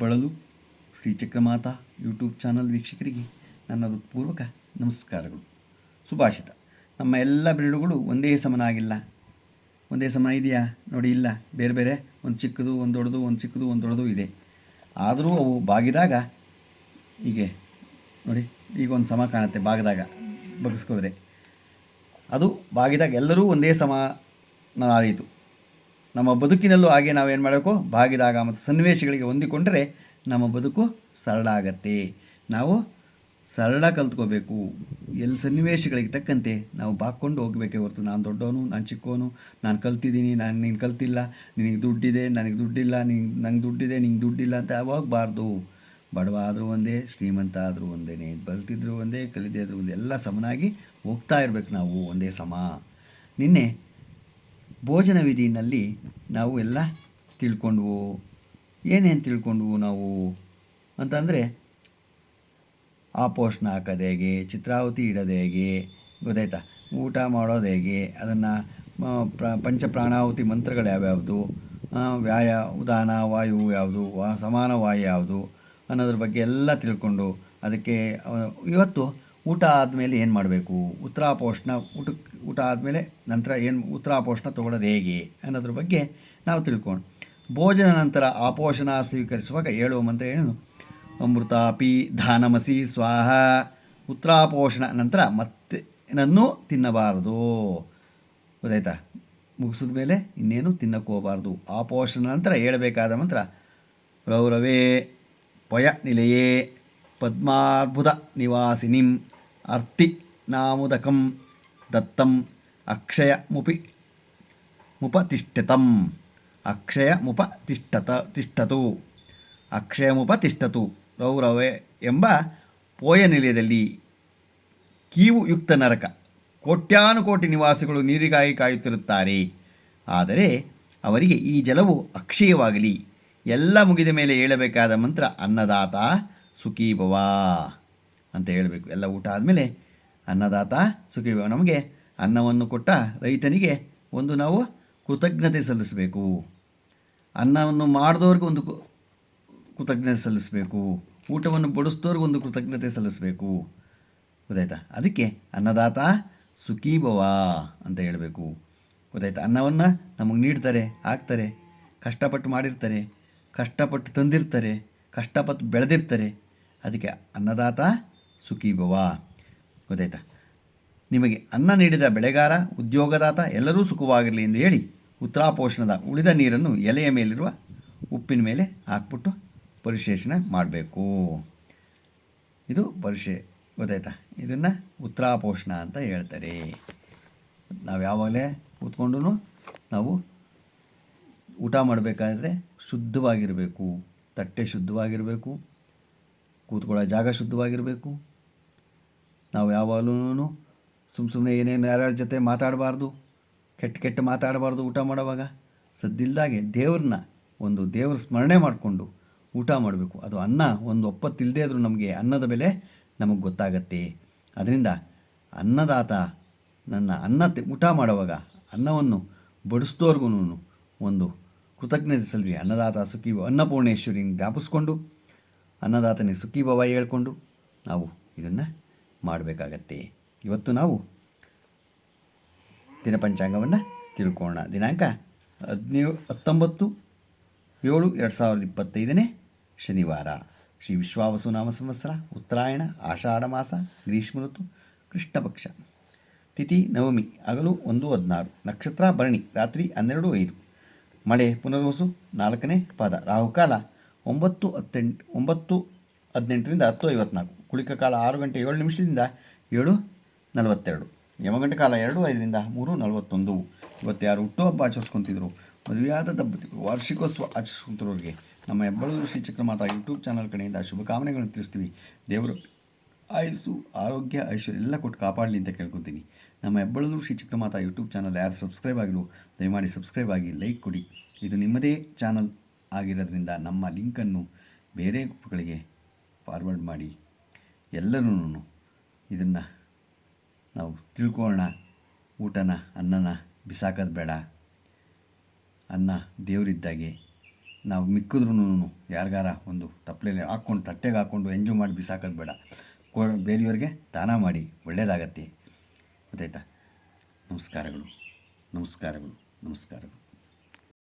ಹೆಬ್ಬಳಲು Shri Chakramata YouTube channel ವೀಕ್ಷಕರಿಗೆ ನನ್ನ ಹೃತ್ಪೂರ್ವಕ ನಮಸ್ಕಾರಗಳು. ಸುಭಾಷಿತ. ನಮ್ಮ ಎಲ್ಲ ಬೆರಳುಗಳು ಒಂದೇ ಸಮನಾಗಿಲ್ಲ. ಒಂದೇ ಸಮ ಇದೆಯಾ? ನೋಡಿ, ಇಲ್ಲ. ಬೇರೆ ಬೇರೆ. ಒಂದು ಚಿಕ್ಕದು, ಒಂದು ದೊಡ್ಡದು, ಒಂದು ಚಿಕ್ಕದು, ಒಂದು ದೊಡ್ಡದು ಇದೆ. ಆದರೂ ಅವು ಬಾಗಿದಾಗ, ಹೀಗೆ, ನೋಡಿ, ಈಗ ಒಂದು ಸಮ ಕಾಣುತ್ತೆ ಬಾಗಿದಾಗ ಬಗ್ಸ್ಕೋದ್ರೆ ಅದು ಬಾಗಿದಾಗ ಎಲ್ಲರೂ ಒಂದೇ ಸಮಾನಾದೀತು ನಮ್ಮ ಬದುಕಿನಲ್ಲೂ ಹಾಗೆ ನಾವೇನು ಮಾಡಬೇಕು? ಭಾಗಿದಾಗ ಮತ್ತು ಸನ್ನಿವೇಶಗಳಿಗೆ ಹೊಂದಿಕೊಂಡರೆ ನಮ್ಮ ಬದುಕು ಸರಳ ಆಗತ್ತೆ. ನಾವು ಸರಳ ಕಲ್ತ್ಕೋಬೇಕು. ಎಲ್ಲಿ ಸನ್ನಿವೇಶಗಳಿಗೆ ತಕ್ಕಂತೆ ನಾವು ಬಾಕ್ಕೊಂಡು ಹೋಗಬೇಕೇ ಹೊರತು. ನಾನು ದೊಡ್ಡವನು, ನಾನು ಚಿಕ್ಕವನು, ನಾನು ಕಲ್ತಿದ್ದೀನಿ, ನಾನು ನೀನು ಕಲ್ತಿಲ್ಲ, ನಿನಗೆ ದುಡ್ಡಿದೆ, ನನಗೆ ದುಡ್ಡಿಲ್ಲ ನಿಂಗೆ ನಂಗೆ ದುಡ್ಡಿದೆ, ನಿಂಗೆ ದುಡ್ಡಿಲ್ಲ ಅಂತ ಹೋಗಬಾರ್ದು ಬಡವ ಆದರೂ ಒಂದೇ ಶ್ರೀಮಂತ ಆದರೂ ಒಂದೇ ಬಲ್ತಿದ್ರು ಒಂದೇ ಕಲಿದೇ ಆದರೂ ಒಂದೇ, ಎಲ್ಲ ಸಮನಾಗಿ ಹೋಗ್ತಾ ಇರ್ಬೇಕು ನಾವು ಒಂದೇ ಸಮ. ನಿನ್ನೆ ಭೋಜನ ವಿಧಿನಲ್ಲಿ ನಾವು ಎಲ್ಲ ತಿಳ್ಕೊಂಡ್ವು. ಏನೇನು ತಿಳ್ಕೊಂಡ್ವು ನಾವು? ಅಂತಂದರೆ ಆಪೋಷಣ ಹಾಕೋದು ಹೇಗೆ ಚಿತ್ರಾವತಿ ಇಡೋದು ಹೇಗೆ, ಗೊತ್ತಾಯ್ತಾ? ಊಟ ಮಾಡೋದು ಹೇಗೆ, ಅದನ್ನು ಪ್ರ ಪಂಚಪ್ರಾಣಾಹುತಿ ಮಂತ್ರಗಳು ಯಾವ್ಯಾವುದು? ವ್ಯಾಯ, ಉದಾನ, ವಾಯು ಯಾವುದು? ವಾ, ಸಮಾನ ವಾಯು ಯಾವುದು? ಅನ್ನೋದ್ರ ಬಗ್ಗೆ ಎಲ್ಲ ತಿಳ್ಕೊಂಡು, ಅದಕ್ಕೆ ಇವತ್ತು ಊಟ ಆದಮೇಲೆ ಏನು ಮಾಡಬೇಕು? ಉತ್ತರಾಪೋಷಣ ಊಟಕ್ಕೆ ಊಟ ಆದಮೇಲೆ ನಂತರ ಏನು ಉತ್ತರಾಪೋಷಣ ತೊಗೊಳ್ಳೋದು ಹೇಗೆ ಅನ್ನೋದ್ರ ಬಗ್ಗೆ ನಾವು ತಿಳ್ಕೊಂಡು ಭೋಜನ ನಂತರ ಆಪೋಷಣ ಸ್ವೀಕರಿಸುವಾಗ ಹೇಳುವ ಮಂತ್ರ ಏನು? ಅಮೃತಾಪಿ ಧಾನಮಸಿ ಸ್ವಾಹ. ಉತ್ತರಾಪೋಷಣ ನಂತರ ಮತ್ತೆ ನನ್ನೂ ತಿನ್ನಬಾರದು. ಗೊತ್ತಾಯ್ತಾ? ಮುಗಿಸಿದ ಮೇಲೆ ಇನ್ನೇನು ತಿನ್ನಕ್ಕೆ ಹೋಗಬಾರ್ದು. ಆಪೋಷಣ ನಂತರ ಹೇಳಬೇಕಾದ ಮಂತ್ರ ಗೌರವೇ ಪಯ ನಿಲಯೇ ಪದ್ಮಾರ್ಬುದ ನಿವಾಸಿನಿಂ ಅರ್ತಿ ನಾಮುದಕಂ. ದತ್ತಂ ಅಕ್ಷಯ ಮುಪಿ ಮುಪತಿಷ್ಠತಂ. ಅಕ್ಷಯ ಮುಪ ತಿಷ್ಠತ. ತಿಷ್ಠತು ಅಕ್ಷಯ ಮುಪತಿಷ್ಠತು ರೌರವೇ ಎಂಬ ಪೋಯ ನಿಲಯದಲ್ಲಿ ಕೀವು ಯುಕ್ತ ನರಕ. ಕೋಟ್ಯಾನುಕೋಟಿ ನಿವಾಸಿಗಳು ನೀರಿಗಾಗಿ ಕಾಯುತ್ತಿರುತ್ತಾರೆ. ಆದರೆ ಅವರಿಗೆ ಈ ಜಲವು ಅಕ್ಷಯವಾಗಲಿ. ಎಲ್ಲ ಮುಗಿದ ಮೇಲೆ ಹೇಳಬೇಕಾದ ಮಂತ್ರ ಅನ್ನದಾತ ಸುಖೀಭವ ಅಂತ ಹೇಳಬೇಕು. ಎಲ್ಲ ಊಟ ಆದಮೇಲೆ ಅನ್ನದಾತ ಸುಖೀಭವ ನಮಗೆ ಅನ್ನವನ್ನು ಕೊಟ್ಟ ರೈತನಿಗೆ ಒಂದು ನಾವು ಕೃತಜ್ಞತೆ ಸಲ್ಲಿಸಬೇಕು. ಅನ್ನವನ್ನು ಮಾಡಿದವ್ರಿಗೆ ಒಂದು ಕೃತಜ್ಞತೆ ಸಲ್ಲಿಸಬೇಕು. ಊಟವನ್ನು ಬಡಿಸ್ದವ್ರಿಗೆ ಒಂದು ಕೃತಜ್ಞತೆ ಸಲ್ಲಿಸಬೇಕು. ಗೊತ್ತಾಯ್ತಾ? ಅದಕ್ಕೆ ಅನ್ನದಾತ ಸುಖೀಭವ ಅಂತ ಹೇಳಬೇಕು. ಗೊತ್ತಾಯ್ತಾ? ಅನ್ನವನ್ನು ನಮಗೆ ನೀಡ್ತಾರೆ, ಹಾಕ್ತಾರೆ, ಕಷ್ಟಪಟ್ಟು ಮಾಡಿರ್ತಾರೆ, ಕಷ್ಟಪಟ್ಟು ತಂದಿರ್ತಾರೆ, ಕಷ್ಟಪಟ್ಟು ಬೆಳೆದಿರ್ತಾರೆ. ಅದಕ್ಕೆ ಅನ್ನದಾತ ಸುಖೀಭವ ಗೊತ್ತಾಯ್ತಾ? ನಿಮಗೆ ಅನ್ನ ನೀಡಿದ ಬೆಳೆಗಾರ, ಉದ್ಯೋಗದಾತ ಎಲ್ಲರೂ ಸುಖವಾಗಿರಲಿ ಎಂದು ಹೇಳಿ ಉತ್ತರಾಪೋಷಣದ ಉಳಿದ ನೀರನ್ನು ಎಲೆಯ ಮೇಲಿರುವ ಉಪ್ಪಿನ ಮೇಲೆ ಹಾಕ್ಬಿಟ್ಟು ಪರಿಶೇಷಣೆ ಮಾಡಬೇಕು. ಇದು ಪರಿಶೆ, ಗೊತ್ತಾಯ್ತಾ? ಇದನ್ನು ಉತ್ತರಾಪೋಷಣ ಅಂತ ಹೇಳ್ತಾರೆ. ನಾವು ಯಾವಾಗಲೇ ಕೂತ್ಕೊಂಡು ನಾವು ಊಟ ಮಾಡಬೇಕಾದ್ರೆ ಶುದ್ಧವಾಗಿರಬೇಕು. ತಟ್ಟೆ ಶುದ್ಧವಾಗಿರಬೇಕು. ಕೂತ್ಕೊಳ್ಳೋ ಜಾಗ ಶುದ್ಧವಾಗಿರಬೇಕು. ನಾವು ಯಾವಾಗಲೂ ಸುಮ್ಮ ಸುಮ್ಮನೆ ಏನೇನು ಯಾರ್ಯಾರ ಜೊತೆ ಮಾತಾಡಬಾರ್ದು, ಕೆಟ್ಟ ಕೆಟ್ಟ ಮಾತಾಡಬಾರ್ದು ಊಟ ಮಾಡುವಾಗ ಸದ್ದಿಲ್ದಾಗೆ ದೇವ್ರನ್ನ ಒಂದು ದೇವ್ರ ಸ್ಮರಣೆ ಮಾಡಿಕೊಂಡು ಊಟ ಮಾಡಬೇಕು. ಅದು ಅನ್ನ, ಒಂದು ಒಪ್ಪತ್ತಿಲ್ಲದೇ ಇದ್ದರೂ ನಮಗೆ ಅನ್ನದ ಬೆಲೆ ನಮಗೆ ಗೊತ್ತಾಗತ್ತೆ. ಅದರಿಂದ ಅನ್ನದಾತ ನನ್ನ ಅನ್ನ ಊಟ ಮಾಡುವಾಗ ಅನ್ನವನ್ನು ಬಡಿಸ್ದೋರ್ಗು ಒಂದು ಕೃತಜ್ಞತೆ ಸಲ್ಲಿಸಿ ಅನ್ನದಾತ ಸುಖಿ ಅನ್ನಪೂರ್ಣೇಶ್ವರಿನ ಜ್ಞಾಪಿಸ್ಕೊಂಡು ಅನ್ನದಾತನೇ ಸುಖಿ ಭವ ಹೇಳ್ಕೊಂಡು ನಾವು ಇದನ್ನು ಮಾಡಬೇಕಾಗತ್ತೆ. ಇವತ್ತು ನಾವು ದಿನಪಂಚಾಂಗವನ್ನು ತಿಳ್ಕೊಳ್ಳೋಣ. ದಿನಾಂಕ ಹದಿನೇಳು ಹತ್ತೊಂಬತ್ತು, ಏಳು, ಎರಡು ಸಾವಿರದ ಇಪ್ಪತ್ತೈದನೇ ಶನಿವಾರ. ಶ್ರೀ ವಿಶ್ವಾವಸು ನಾಮ ಸಂವತ್ಸರ, ಉತ್ತರಾಯಣ, ಆಷಾಢ ಮಾಸ, ಗ್ರೀಷ್ಮ ಋತು ಕೃಷ್ಣ ಪಕ್ಷ ತಿಥಿ ನವಮಿ, ಹಗಲು ಒಂದು ಹದಿನಾರು, ನಕ್ಷತ್ರ ಭರಣಿ, ರಾತ್ರಿ ಹನ್ನೆರಡು ಐದು. ಮಳೆ ಪುನರ್ವಸು ನಾಲ್ಕನೇ ಪಾದ. ರಾಹುಕಾಲ ಒಂಬತ್ತು ಹತ್ತೆಂಟು, ಒಂಬತ್ತು ಹದಿನೆಂಟರಿಂದ ಹತ್ತು ಐವತ್ನಾಲ್ಕು. ಕುಳಿಕ ಕಾಲ ಆರು ಗಂಟೆ ಏಳು ನಿಮಿಷದಿಂದ ಏಳು ನಲವತ್ತೆರಡು. ಯಮಗಂಟೆ ಕಾಲ ಎರಡು, ಐದರಿಂದ ಮೂರು, ನಲವತ್ತೊಂದು. ಇವತ್ತು ಯಾರು ಹುಟ್ಟುಹಬ್ಬ ಆಚರಿಸ್ಕೊತಿದ್ರು, ಮದುವೆಯಾದ ದಂಪತಿಗಳು, ವಾರ್ಷಿಕೋತ್ಸವ ಆಚರಿಸ್ಕೊಂತಿರೋರಿಗೆ ನಮ್ಮ ಹೆಬ್ಬಳೂರು ಶ್ರೀ ಚಕ್ರಮಾತಾ ಯೂಟ್ಯೂಬ್ ಚಾನಲ್ ಕಡೆಯಿಂದ ಶುಭಕಾಮನೆಗಳನ್ನು ತಿಳಿಸ್ತೀವಿ. ದೇವರು ಆಯುಸ್ಸು, ಆರೋಗ್ಯ, ಐಶ್ವರ್ಯ ಎಲ್ಲ ಕೊಟ್ಟು ಕಾಪಾಡಲಿ ಅಂತ ಕೇಳ್ಕೊತೀನಿ. ನಮ್ಮ ಹೆಬ್ಬಳೂರು ಶ್ರೀ ಚಕ್ರಮಾತಾ ಯೂಟ್ಯೂಬ್ ಚಾನಲ್ ಯಾರು ಸಬ್ಸ್ಕ್ರೈಬ್ ಆಗಿರೋ ದಯಮಾಡಿ ಸಬ್ಸ್ಕ್ರೈಬ್ ಆಗಿ, ಲೈಕ್ ಕೊಡಿ. ಇದು ನಿಮ್ಮದೇ ಚಾನಲ್ ಆಗಿರೋದ್ರಿಂದ ನಮ್ಮ ಲಿಂಕನ್ನು ಬೇರೆ ಗ್ರೂಪ್ಗಳಿಗೆ ಫಾರ್ವರ್ಡ್ ಮಾಡಿ. ಎಲ್ಲರೂ ಇದನ್ನು ನಾವು ತಿಳ್ಕೊಳ್ಳೋಣ ಊಟನ, ಅನ್ನನ, ಬಿಸಾಕೋದು ಬೇಡ. ಅನ್ನ ದೇವರಿದ್ದಾಗೆ. ನಾವು ಮಿಕ್ಕಿದ್ರೂ ಯಾರಿಗಾರ ಒಂದು ತಪ್ಪಲೆಯಲ್ಲಿ ಹಾಕ್ಕೊಂಡು, ತಟ್ಟೆಗೆ ಹಾಕ್ಕೊಂಡು ಎಂಜಾಯ್ ಮಾಡಿ ಬಿಸಾಕೋದು ಬೇಡ. ಕೊ, ಬೇರೆಯವ್ರಿಗೆ ದಾನ ಮಾಡಿ ಒಳ್ಳೆಯದಾಗತ್ತೆ ಗೊತ್ತಾಯ್ತಾ? ನಮಸ್ಕಾರಗಳು. ನಮಸ್ಕಾರಗಳು. ನಮಸ್ಕಾರಗಳು.